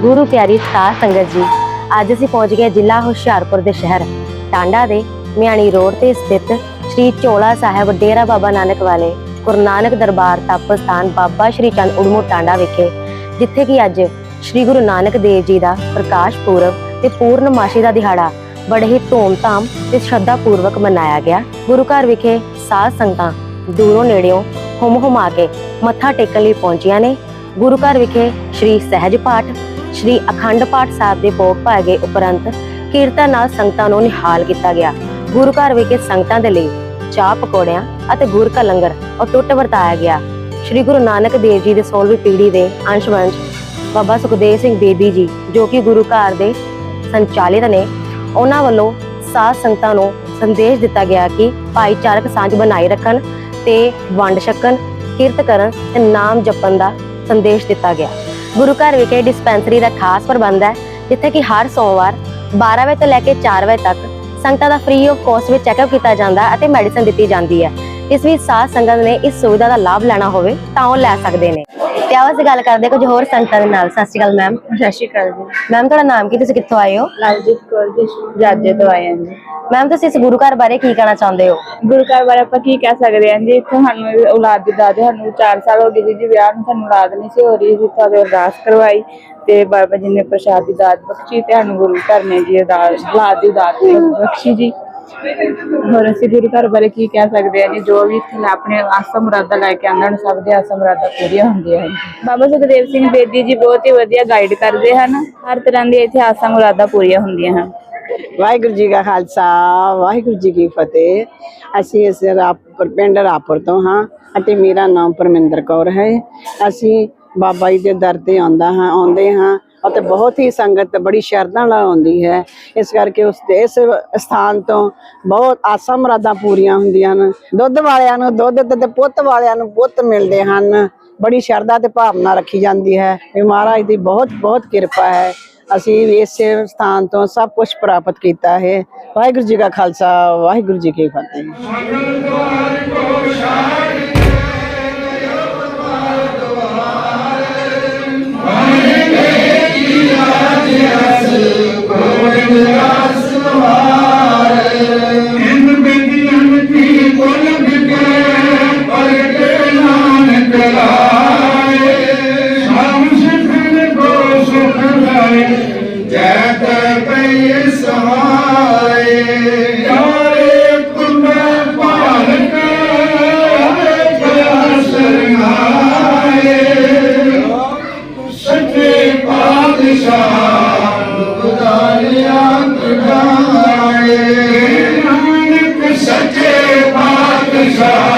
ਗੁਰੂ ਪਿਆਰੀ ਸਾਧ ਸੰਗਤ ਜੀ, ਅੱਜ ਅਸੀਂ ਪਹੁੰਚ ਗਏ ਜ਼ਿਲ੍ਹਾ ਹੁਸ਼ਿਆਰਪੁਰ ਦੇ ਸ਼ਹਿਰ, ਟਾਂਡਾ ਦੇ ਮਿਆਣੀ ਰੋਡ ਤੇ ਸਥਿਤ ਸ਼੍ਰੀ ਚੋਲਾ ਸਾਹਿਬ ਡੇਰਾ ਬਾਬਾ ਨਾਨਕ ਵਾਲੇ ਗੁਰੂ ਨਾਨਕ ਦਰਬਾਰ ਤਪ ਸਥਾਨ ਬਾਬਾ ਸ਼੍ਰੀ ਚੰਦ ਉੜਮੂ ਟਾਂਡਾ ਵਿਖੇ, ਜਿੱਥੇ ਕਿ ਅੱਜ ਸ਼੍ਰੀ ਗੁਰੂ ਨਾਨਕ ਦੇਵ ਜੀ ਦਾ ਪ੍ਰਕਾਸ਼ ਪੁਰਬ ਤੇ ਪੂਰਨਮਾਸ਼ੀ ਦਾ ਦਿਹਾੜਾ ਬੜੇ ਹੀ ਧੂਮਧਾਮ ਤੇ ਸ਼ਰਧਾ ਪੂਰਵਕ ਮਨਾਇਆ ਗਿਆ। ਗੁਰੂ ਘਰ ਵਿਖੇ ਸਾਧ ਸੰਗਤਾਂ ਦੂਰੋਂ ਨੇੜਿਓਂ ਹੁਮ ਹੁਮਾ ਕੇ ਮੱਥਾ ਟੇਕਣ ਲਈ ਪਹੁੰਚੀਆਂ ਨੇ। ਗੁਰੂ ਘਰ ਵਿਖੇ ਸ਼੍ਰੀ ਸਹਿਜ ਪਾਠ ਸ਼੍ਰੀ ਅਖੰਡ ਪਾਠ ਸਾਹਿਬ ਦੇ ਭੋਗ ਪਾਏ ਗਏ ਉਪਰੰਤ ਕੀਰਤਨ ਨਾਲ ਸੰਗਤਾਂ ਨੂੰ ਨਿਹਾਲ ਕੀਤਾ ਗਿਆ। ਗੁਰੂ ਘਰ ਵਿਖੇ ਸੰਗਤਾਂ ਦੇ ਲਈ ਚਾਹ ਪਕੌੜਿਆਂ ਅਤੇ ਗੁਰ ਕਾ ਲੰਗਰ ਅਟੁੱਟ ਵਰਤਾਇਆ ਗਿਆ। ਸ਼੍ਰੀ ਗੁਰੂ ਨਾਨਕ ਦੇਵ ਜੀ ਦੇ 16ਵੀਂ ਪੀੜ੍ਹੀ ਦੇ ਅੰਸ਼ਵੰਸ਼ ਬਾਬਾ ਸੁਖਦੇਵ ਸਿੰਘ ਬੇਦੀ ਜੀ, ਜੋ ਕਿ ਗੁਰੂ ਘਰ ਦੇ ਸੰਚਾਲਿਤ ਨੇ, ਉਹਨਾਂ ਵੱਲੋਂ ਸਾਧ ਸੰਗਤਾਂ ਨੂੰ ਸੰਦੇਸ਼ ਦਿੱਤਾ ਗਿਆ ਕਿ ਭਾਈਚਾਰਕ ਸਾਂਝ ਬਣਾਈ ਰੱਖਣ ਤੇ ਵੰਡ ਛਕਣ, ਕਿਰਤ ਕਰਨ ਤੇ ਨਾਮ ਜਪਣ ਦਾ ਸੰਦੇਸ਼ ਦਿੱਤਾ ਗਿਆ। ਗੁਰੂ ਘਰ ਵਿਖੇ ਡਿਸਪੈਂਸਰੀ ਦਾ ਖਾਸ ਪ੍ਰਬੰਧ ਹੈ, ਜਿੱਥੇ ਕਿ ਹਰ ਸੋਮਵਾਰ 12 ਵਜੇ ਤੋਂ ਲੈ ਕੇ 4 ਵਜੇ ਤੱਕ ਸੰਗਤਾਂ ਦਾ ਫ੍ਰੀ ਆਫ ਕੋਸਟ ਵਿੱਚ ਚੈੱਕਅਪ ਕੀਤਾ ਜਾਂਦਾ ਹੈ ਅਤੇ ਮੈਡੀਸਨ ਦਿੱਤੀ ਜਾਂਦੀ ਹੈ। ਇਸ ਵਿੱਚ ਸਾਧ ਸੰਗਤ ਨੇ ਇਸ ਸੁਵਿਧਾ ਦਾ ਲਾਭ ਲੈਣਾ ਹੋਵੇ ਤਾਂ ਉਹ ਲੈ ਸਕਦੇ ਨੇ। ਤੇ ਅਸੀਂ ਗੱਲ ਕਰਦੇ ਕੁਝ ਹੋਰ ਸੰਗਤਾਂ ਦੇ ਨਾਲ। ਸਤਿ ਸ਼੍ਰੀ ਅਕਾਲ ਮੈਮ। ਸਤਿ ਸ਼੍ਰੀ ਅਕਾਲ ਜੀ। ਮੈਮ ਤੁਹਾਡਾ ਨਾਮ ਕੀ? ਤੁਸੀਂ ਕਿੱਥੋਂ ਆਏ ਹੋ? ਲਾਲਜੀਤ ਕੌਰ ਜੀ ਜਾਜੇ ਤੋਂ ਆਏ ਹਾਂ ਜੀ। ਮੈਮ ਤੁਸੀਂ ਇਸ ਗੁਰੂ ਘਰ ਬਾਰੇ ਕੀ ਕਹਿਣਾ ਚਾਹੁੰਦੇ ਹੋ? ਗੁਰੂ ਘਰ ਬਾਰੇ ਆਪਾਂ ਕੀ ਕਹਿ ਸਕਦੇ ਹਾਂ ਜੀ? ਇੱਥੇ ਸਾਨੂੰ ਔਲਾਦ ਦੀ ਦਾਦੇ ਸਾਨੂੰ 4 ਸਾਲ ਹੋ ਗਏ ਜੀ ਜੀ ਵਿਆਹ ਨੂੰ। ਸਾਨੂੰ ਔਲਾਦ ਨਹੀਂ ਸੀ ਹੋ ਰਹੀ ਸੀ ਤੁਹਾਡੇ ਅਰਦਾਸ ਕਰਵਾਈ ਤੇ ਬਾਬਾ ਜੀ ਨੇ ਪ੍ਰਸ਼ਾਦ ਦੀ ਦਾਤ ਬਖਸ਼ੀ ਤੇ ਸਾਨੂੰ ਗੁਰੂ ਘਰ ਨੇ ਜੀ ਔਲਾਦ ਦੀ ਦਾਤ ਬਖਸ਼ੀ ਜੀ। ਹੋਰ ਅਸੀਂ ਗੁਰੂ ਘਰ ਬਾਰੇ ਕੀ ਕਹਿ ਸਕਦੇ ਹਾਂ ਜੀ? ਜੋ ਵੀ ਇੱਥੇ ਆਪਣੇ ਆਸਾ ਮੁਰਾਦਾ ਲੈ ਕੇ ਆਉਂਦੇ ਹਨ, ਸਭ ਦੇ ਆਸਾ ਮੁਰਾਦਾ ਪੂਰੀਆਂ ਹੁੰਦੀਆਂ ਹਨ ਬਾਬਾ ਸੁਖਦੇਵ ਸਿੰਘ ਬੇਦੀ ਜੀ ਬਹੁਤ ਹੀ ਵਧੀਆ ਗਾਈਡ ਕਰਦੇ ਹਨ। ਹਰ ਤਰ੍ਹਾਂ ਦੀ ਇੱਥੇ ਆਸਾ ਮੁਰਾਦਾ ਪੂਰੀਆਂ ਹੁੰਦੀਆਂ ਹਨ। ਵਾਹਿਗੁਰੂ ਜੀ ਕਾ ਖਾਲਸਾ, ਵਾਹਿਗੁਰੂ ਜੀ ਕੀ ਫਤਿਹ। ਅਸੀਂ ਇਸ ਰਾਪੁਰ, ਪਿੰਡ ਰਾਪੁਰ ਤੋਂ ਹਾਂ, ਅਤੇ ਮੇਰਾ ਨਾਮ ਪਰਮਿੰਦਰ ਕੌਰ ਹੈ। ਅਸੀਂ ਬਾਬਾ ਜੀ ਦੇ ਦਰ ਤੇ ਆਉਂਦਾ ਹਾਂ, ਆਉਂਦੇ ਹਾਂ। ਅਤੇ ਬਹੁਤ ਹੀ ਸੰਗਤ ਬੜੀ ਸ਼ਰਧਾ ਨਾਲ ਆਉਂਦੀ ਹੈ। ਇਸ ਕਰਕੇ ਉਸ ਦੇ ਇਸ ਸਥਾਨ ਤੋਂ ਬਹੁਤ ਆਸਾਂ ਮੁਰਾਦਾਂ ਪੂਰੀਆਂ ਹੁੰਦੀਆਂ ਹਨ। ਦੁੱਧ ਵਾਲਿਆਂ ਨੂੰ ਦੁੱਧ ਤੇ ਪੁੱਤ ਵਾਲਿਆਂ ਨੂੰ ਪੁੱਤ ਮਿਲਦੇ ਹਨ। ਬੜੀ ਸ਼ਰਧਾ ਤੇ ਭਾਵਨਾ ਰੱਖੀ ਜਾਂਦੀ ਹੈ। ਇਹ ਮਹਾਰਾਜ ਦੀ ਬਹੁਤ ਬਹੁਤ ਕਿਰਪਾ ਹੈ। ਅਸੀਂ ਵੀ ਇਸੇ ਸਥਾਨ ਤੋਂ ਸਭ ਕੁਝ ਪ੍ਰਾਪਤ ਕੀਤਾ ਹੈ। ਵਾਹਿਗੁਰੂ ਜੀ ਕਾ ਖਾਲਸਾ, ਵਾਹਿਗੁਰੂ ਜੀ ਕੀ ਫਤਿਹ। Yes, Lord, we ask you, Lord. Nanak ਸੱਚੇ ਪਾਤਸ਼ਾਹ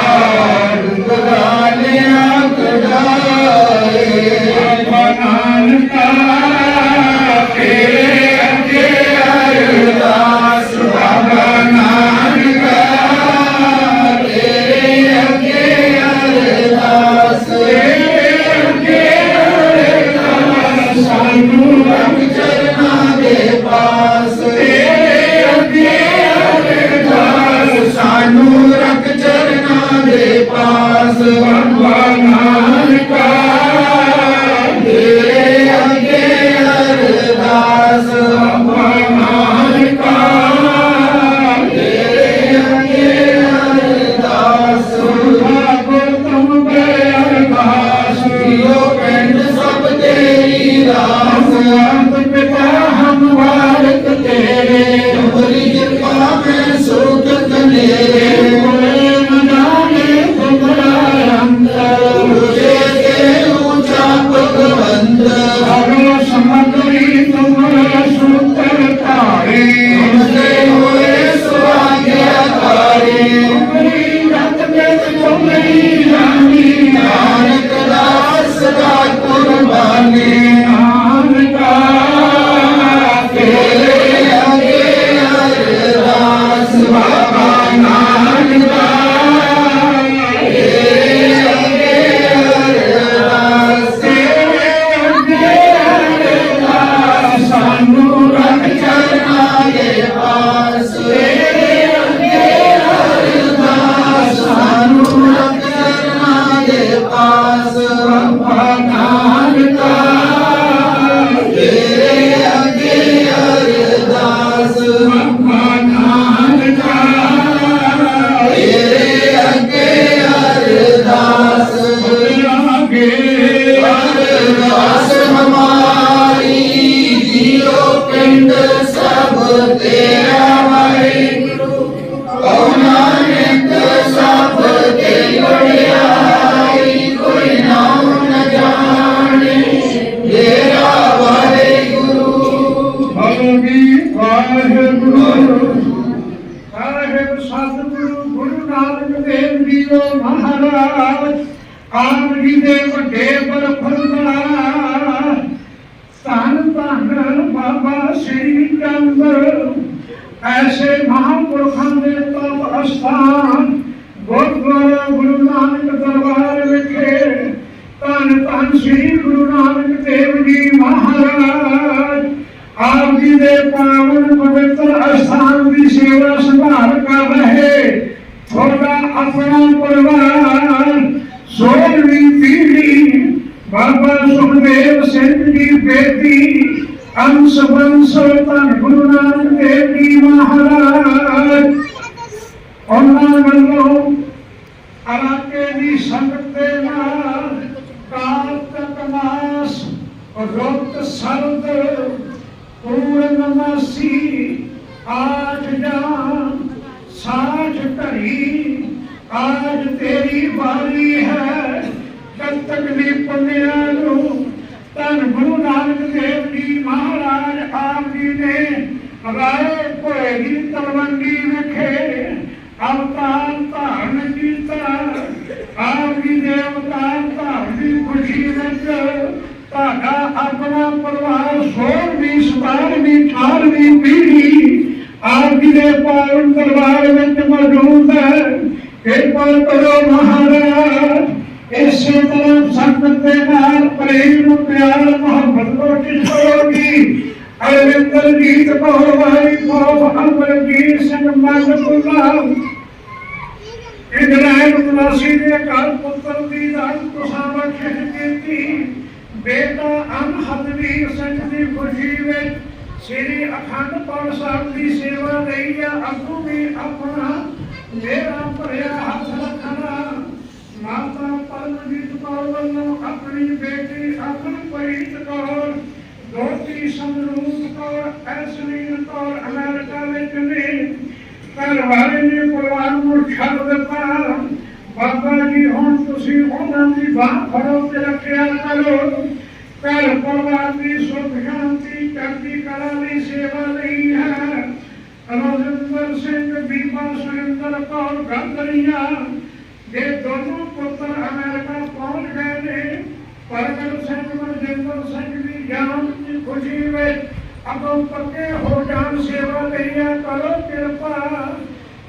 ਐਸੇ ਮਹਾਂਪੁਰਖਾਂ ਦੇ ਤਪ ਅਸਥਾਨ ਗੁਰਦੁਆਰਾ ਗੁਰੂ ਨਾਨਕ ਦਰਬਾਰ ਵਿਖੇ ਧੰਨ ਧੰਨ ਸ੍ਰੀ ਗੁਰੂ ਨਾਨਕ ਦੇਵ ਜੀ ਮਹਾਰਾਜ ਆਪ ਜੀ ਦੇ ਪਾਵਨ ਪਵਿੱਤਰ ਅਸਥਾਨ ਦੀ ਸੇਵਾ ਸੰਭਾਲ ਕਰ ਰਹੇ ਤੁਹਾਡਾ ਆਪਣਾ ਪਰਿਵਾਰ ਸੋਲਵੀਂ ਪੀੜ੍ਹੀ ਬਾਬਾ ਸੁਖਦੇਵ ਸਿੰਘ ਜੀ ਬੇਟੀ ਅੰਸ਼ ਬੰਸ ਧੰਨ ਗੁਰੂ ਨਾਨਕ ਦੇਵ ਜੀ ਮਹਾਰਾਜ ਉਹਨਾਂ ਵੱਲੋਂ ਇਲਾਕੇ ਦੀ ਸੰਗਤ ਦੇ ਨਾਲ ਕਾਰਤਕ ਮਾਸ ਰੁੱਤ ਸਰਦ ਪੂਰਨਮਾਸੀ ਆਠ ਜਾਨ ਸਾਠ ਘੜੀ ਆਜ ਤੇਰੀ ਬਾਰੀ ਹੈ ਜਦ ਤੱਕ ਵੀ ਪੁੰਨਿਆਂ ਨੂੰ ਧੰਨ ਗੁਰੂ ਨਾਨਕ ਦੇਵ ਜੀ ਮਹਾਰਾਜ ਆਪ ਜੀ ਨੇ ਰਾਏ ਭੋਏ ਤਲਵੰਡੀ ਵਿਖੇ, ਅਵਤਾਰ ਧਾਰਨ ਕੀਤਾ। ਆਪ ਜੀ ਦੇ ਅਵਤਾਰ ਧਾਰਨ ਦੀ ਖੁਸ਼ੀ ਵਿੱਚ, ਤੁਹਾਡਾ ਆਪਣਾ ਪਰਿਵਾਰ ਸੋਲਵੀਂ ਸਤਾਰਵੀਂ ਅਠਾਰਵੀਂ ਪੀੜ੍ਹੀ ਆਪ ਜੀ ਦੇ ਪਾਵਨ ਦਰਬਾਰ ਵਿੱਚ ਮੌਜੂਦ ਹੈ। ਕਿਰਪਾ ਕਰੋ ਮਹਾਰਾਜ, ਇਸੇ ਤਰ੍ਹਾਂ ਸੰਗਤ ਦੇ ਨਾਲ ਅਰਵਿੰਦਰ ਜੀਤ ਕੌਰ ਵਾਲੀ ਕੋ ਅਮਰਜੀਤ ਸਿੰਘ ਮਨਪੁਰਾ ਇੰਦਰਾਇਣ ਨਿਵਾਸੀ ਦੇ ਘਰ ਪੁੱਤਰ ਦੀ ਦਾਨ ਤੁਸਾਂ ਬਖਸ਼ਿਸ਼ ਕੀਤੀ ਬੇਟਾ ਅਨਹਦਵੀਰ ਸਿੰਘ ਦੀ ਖੁਸ਼ੀ ਵਿੱਚ ਸ੍ਰੀ ਅਖੰਡ ਪਾਠ ਸਾਹਿਬ ਦੀ ਸੇਵਾ ਲਈ ਆ ਅੱਗੂ ਵੀ ਆਪਣਾ ਮੇਰਾ ਭਰਿਆ ਹੱਥ ਰੱਖਣਾ ਮਾਤਾ ਪਰਮਜੀਤ ਕੌਰ ਵੱਲੋਂ ਆਪਣੀ ਬੇਟੀ ਅਮਨਪ੍ਰੀਤ ਕੌਰ ਦੋਤੀ ਸੰਗਰੂਪ ਕੌਰ ਐਸਲੀਨ ਕੌਰ ਅਮਰੀਕਾ ਵਿੱਚ ਨੇ। ਘਰ ਨੇ ਪਰਿਵਾਰ ਨੂੰ ਛੱਡ ਦਿੱਤਾ। ਬਾਬਾ ਜੀ, ਹੁਣ ਤੁਸੀਂ ਉਹਨਾਂ ਦੀ ਬਾਹ ਫੜੋ ਤੇ ਰੱਖਿਆ ਕਰੋ। ਘਰ ਪਰਿਵਾਰ ਦੀ ਸੁਖ, ਸ਼ਾਂਤੀ, ਚੜ੍ਹਦੀ ਕਲਾ ਦੀ ਸੇਵਾ ਲਈ ਹੈ। ਰੋਜ਼ਿੰਦਰ ਸਿੰਘ, ਬੀਬਾ ਸੁਰਿੰਦਰ ਕੌਰ ਗੰਦਰੀਆ ਦੇ ਦੋਨੋਂ ਪੁੱਤਰ ਅਮਰੀਕਾ ਪਹੁੰਚ ਗਏ ਨੇ। ਪ੍ਰਗਟ ਸਿੰਘ ਮਨਜਿੰਦਰ ਸਿੰਘ ਦੀ ਖੁਸ਼ੀ ਵਿੱਚ ਅਗੋਂ ਪੱਕੇ ਹੋ ਜਾਣ, ਸੇਵਾ ਲਈਆ ਕਰੋ ਕਿਰਪਾ।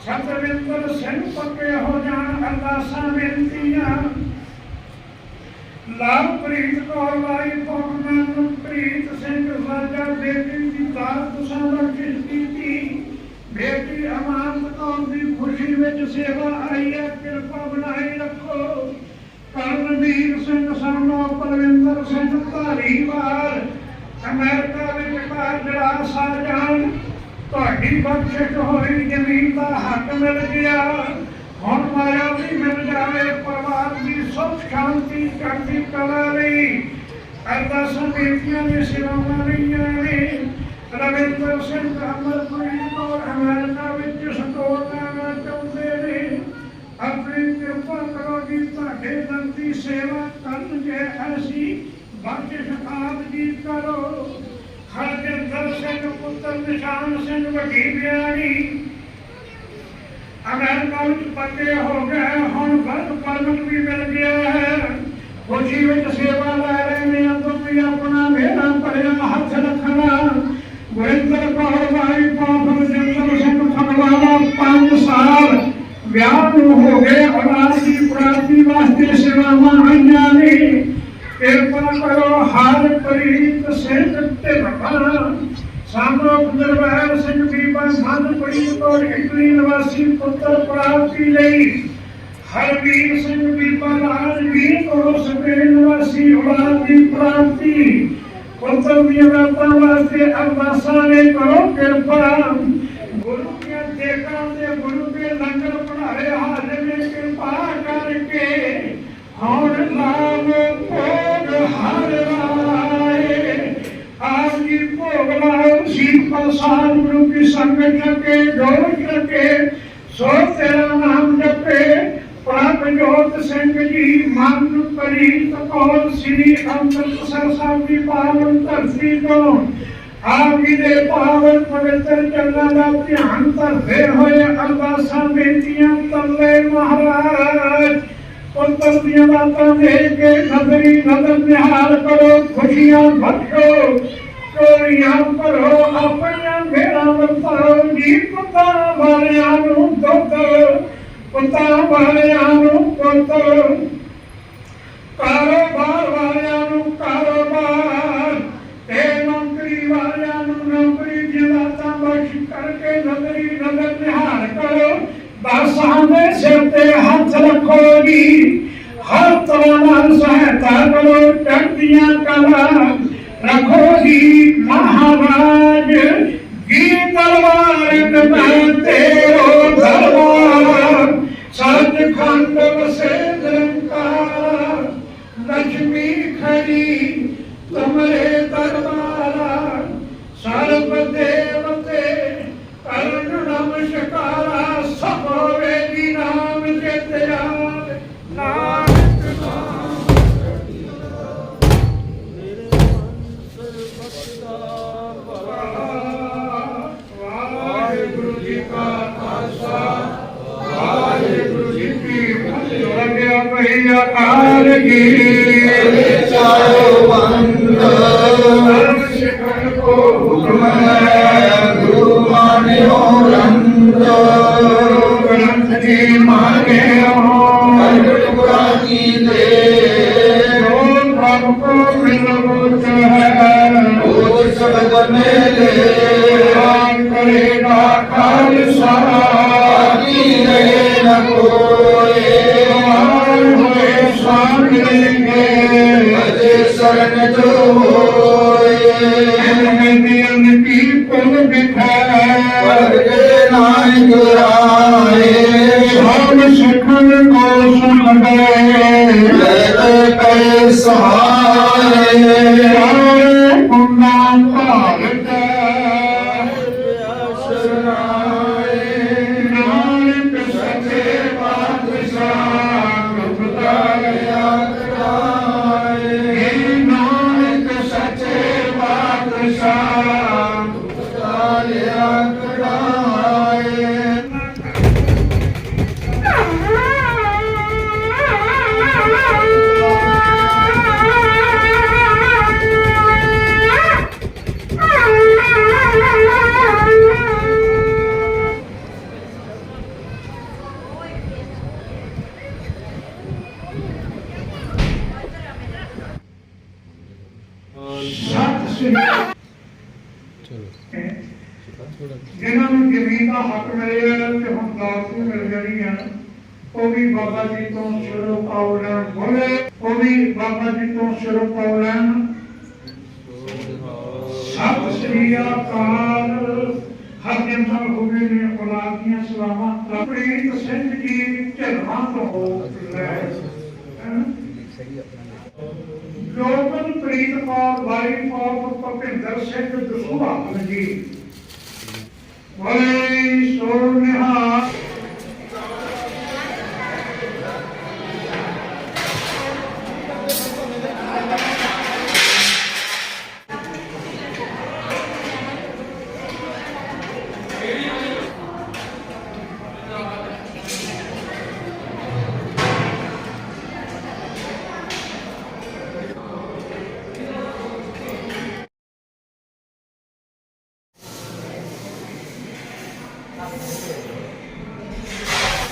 ਸਤਵਿੰਦਰ ਸਿੰਘ ਪੱਕੇ ਹੋ ਜਾਣ, ਅਰਦਾਸਾਂ ਬੇਨਤੀਆਂ। ਲਾਭਪ੍ਰੀਤ ਕੌਰ ਵਾਲੀ ਪਵਨ ਪ੍ਰੀਤ ਸਿੰਘ ਰਾਜਾ ਬੇਟੀ ਦੀ ਦਾਤ ਤੁਸਾਂ ਬਖਸ਼ਿਸ਼ ਕੀਤੀ। ਬੇਟੀ ਅਮਾਨਤ ਕੌਰ ਦੀ ਖੁਸ਼ੀ ਵਿੱਚ ਸੇਵਾ ਆਈ ਹੈ, ਕਿਰਪਾ ਬਣਾਈ ਰੱਖੋ। ਕਰਨਵੀਰ ਸਿੰਘ ਸਾਨੂੰ ਪਰਵਿੰਦਰ ਸਿੰਘ ਧਾਰੀਵਾਲ, ਅਮਰੀਕਾ ਵਿੱਚ ਘਰ ਜੜਾ ਤੁਹਾਡੀ ਬਖਸ਼ਿਸ਼ ਹੋਈ, ਜ਼ਮੀਨ ਦਾ ਹੱਕ ਮਿਲ ਗਿਆ। ਹੁਣ ਮਾਇਆ ਵੀ ਮਿਲ ਜਾਵੇ, ਪਰਿਵਾਰ ਦੀ ਸੁਖ ਸ਼ਾਂਤੀ ਕਰਦੀ ਕਲਾ ਲਈ। ਅਰਦਾਸਾਂ ਬੇਟੀਆਂ ਦੀ ਸੇਵਾਵਾਂ ਲਈਆਂ ਨੇ। ਰਵਿੰਦਰ ਸਿੰਘ ਅਮਰਪ੍ਰੀਤ ਕੌਰ ਅਮਰੀਕਾ ਵਿੱਚ ਸੰਤੋਖ ਕਰਨਾ ਚਾਹੁੰਦੇ ਨੇ ਆਪਣੀ ਕਿਰਪਾ ਕਰੋ ਜੀ ਤੁਹਾਡੇ ਦਰ ਦੀ ਸੇਵਾ ਕਰਨ ਜੇ ਅਸੀਂ ਬਖਸ਼ਿਸ਼ ਆਪ ਜੀ ਕਰੋ। ਹਰਜਿੰਦਰ ਸਿੰਘ ਪੁੱਤਰ ਨਿਸ਼ਾਨ ਸਿੰਘ ਵੱਡੀ ਬਿਆਨੀ ਅਮਰੀਕਾ ਵਿੱਚ ਪੱਕੇ ਹੋ ਗਏ, ਹੁਣ ਵਰਕ ਪਰਮਿਟ ਵੀ ਮਿਲ ਗਿਆ ਹੈ। ਖੁਸ਼ੀ ਵਿੱਚ ਸੇਵਾ ਲੈ ਰਹੇ ਨੇ ਅੰਦੋਂ ਵੀ ਆਪਣਾ ਮੇਰਾ ਭਰਿਆ, ਹੱਥ ਰੱਖਣਾ। ਗੁਰਿੰਦਰ ਕੌਰ ਵਾਲੀ ਪਾਪਰ ਜਿੰਦਰ ਸਿੰਘ ਫਗਵਾੜਾ 5 ਸਾਲ ਵਿਆਹ ਨੂੰ ਹੋ ਗਏ ਵਾਸਤੇ ਸੇਵਾਵਾਂ ਆਈਆਂ ਨੇ ਕਿਰਪਾ ਕਰੋ ਹਰ ਪ੍ਰੀਤ ਸਿੰਘ ਤੇ ਰੱਖਣਾ ਸਾਮਰੋ ਦਰਬਾਰ ਸਿੰਘ ਬੀਬਾ ਮਨ ਪੜੀ ਤੋਂ ਇਟਲੀ ਨਿਵਾਸੀ ਪੁੱਤਰ ਪ੍ਰਾਪਤੀ ਲਈ ਹਰਵੀਰ ਸਿੰਘ ਬੀਬਾ ਰਾਜਵੀਰ ਤੋਂ ਸਪੇਨ ਨਿਵਾਸੀ ਔਲਾਦ ਦੀ ਪ੍ਰਾਪਤੀ ਪੁੱਤਰ ਦੀਆਂ ਬਾਤਾਂ ਵਾਸਤੇ ਅਰਦਾਸਾਂ ਨੇ ਕਰੋ ਕਿਰਪਾ ਗੁਰੂ ਕੇ ਦੇਖਾਂ ਦੇ ਗੁਰੂ ਕੇ ਲੰਗਰ ਪੜਾਰੇ ਹਾਜ਼ਰ ਨੇ ਕਿਰਪਾ ਕਰਕੇ ਹੁਣ ਨਾਮ ਭੋਗ ਹਰ ਰਾਏ ਆਪ ਜੀ ਭੋਗ ਲਾਓ ਸੀਤ ਪ੍ਰਸਾਦ ਗੁਰੂ ਕੀ ਸੰਗਤ ਰਕੇ ਜੋਤ ਰਕੇ ਸੋ ਤੇਰਾ ਨਾਮ ਜਪੇ ਪ੍ਰਭ ਜੋਤ ਸਿੰਘ ਜੀ ਮਨ ਪ੍ਰੀਤ ਕੌਰ ਸ੍ਰੀ ਅੰਮ੍ਰਿਤਸਰ ਸਾਹਿਬ ਦੀ ਪਾਵਨ ਧਰਤੀ ਤੋਂ ਆਪ ਜੀ ਦੇ ਪਾਵਨ ਪਵਿੱਤਰ ਚਰਨਾਂ ਦਾ ਧਿਆਨ ਧਰਦੇ ਹੋਏ ਅਰਦਾਸਾਂ ਬੇਨਤੀਆਂ ਤਰਲੇ ਮਹਾਰਾਜ ਪੁੱਤਰ ਦੀਆਂ ਬਾਤਾਂ ਦੇਖ ਕੇ ਨਦਰੀ ਨਦਰ ਨਿਹਾਲ ਕਰੋ, ਖੁਸ਼ੀਆਂ ਬਖਸ਼ੋ। ਚੋਰੀਆਂ ਭਰੋ, ਆਪਣੀਆਂ ਮੇਰਾ ਵਰਤਾਓ ਜੀ ਪੁੱਤਾਂ ਵਾਲਿਆਂ ਨੂੰ ਦੁੱਧ ਪੁੱਤਾਂ ਵਾਲਿਆਂ ਨੂੰ ਪੁੱਤ ਕਾਰੋਬਾਰ ਵਾਲਿਆਂ ਨੂੰ ਕਾਰੋਬਾਰ। ਤੇ ਨੌਕਰੀ ਵਾਲਿਆਂ ਨੂੰ ਨੌਕਰੀ ਦੀਆਂ ਦਾਤਾਂ ਬਖਸ਼ ਕਰਕੇ ਨਦਰੀ ਨਦਰ ਨਿਹਾਲ ਕਰੋ। ਦਾਸਾਂ ਦੇ ਹੱਥ ਰੱਖੋ ਜੀ ਹਰ ਤਰ੍ਹਾਂ ਨਾਲ ਸਹਾਇਤਾ ਕਰੋ ਚੜ੍ਹਦੀਆਂ ਕਲਾ ਰੱਖੋ ਜੀ, ਮਹਾਰਾਜ। ਜੀ ਦਰਬਾਰ ਮੈਂ ਤੇਰੋ ਦਰਬਾਰ, ਸੱਚਖੰਡ ਵਸੇ ਨਿਰੰਕਾਰ ਲక్ష్ਮੀ ਖੜੀ ਤੁਮਰੇ ਦਰਬਾਰਾ ਸਰਬ ਖਾਲਸਾ ਵਾਹਿਗੁਰੂ ਜੀ ਕੀ ਫਤਿਹ ਲੱਗਿਆ ਪਈ ਅਕਾਲ ਕੀ ਚਾਰੋ ਬੰਦ ਧਰਮ ਸਿਖਣ ਕੋ ਹੁਕਮ ਹੈ ਗੁਰੂ ਮਾਨਿਓ ਰੰਗ ਗ੍ਰੰਥ ਜੀ ਗੁਰਾ ਕੀ ਦੇ ਖਾਲਸਾ ਕੀ ਰਹੇ ਨ ਕੋਏ। ਸਮਾਨ ਹੋਏ ਸਾਂਗਲੇਗੇ ਅਜੇ ਸਰਨ ਜੋ ਹੋਏ। ਅਨੰਦਿਨ ਕੀ ਪੁਲ ਬਿਖੈ ਵਰਗੇ ਨਾਇਕ ਰਾਏ। ਸਭ ਸਿਖਨ ਕੋ ਸੁਣ ਗਏ ਲੈ ਪੈ ਸਹਾਰੇ। ਸਾਰੇ ਪੁੰਨਾ ਭਾਰਤ ਬਾਬਾ ਜੀ ਤੋਂ ਸ਼ੁਰੂ ਪਾਉ ਲੈਣ ਸਤਿ ਸ੍ਰੀ ਅਕਾਲ ਹਰ ਜਨਤਾ ਹੋਵੇ ਨੇ ਔਲਾਦ ਦੀਆਂ ਸਲਾਮਾਂ ਪ੍ਰੀਤ ਸਿੰਘ ਜੀ ਝਲਵਾ ਤੋਂ ਹੋ ਲੈ ਲੋਕਨ ਪ੍ਰੀਤ ਕੌਰ ਵਾਈਫ ਆਫ ਭਪਿੰਦਰ ਸਿੰਘ ਦਸੂਹਾ ਜੀ ਬੋਲੇ ਸੋ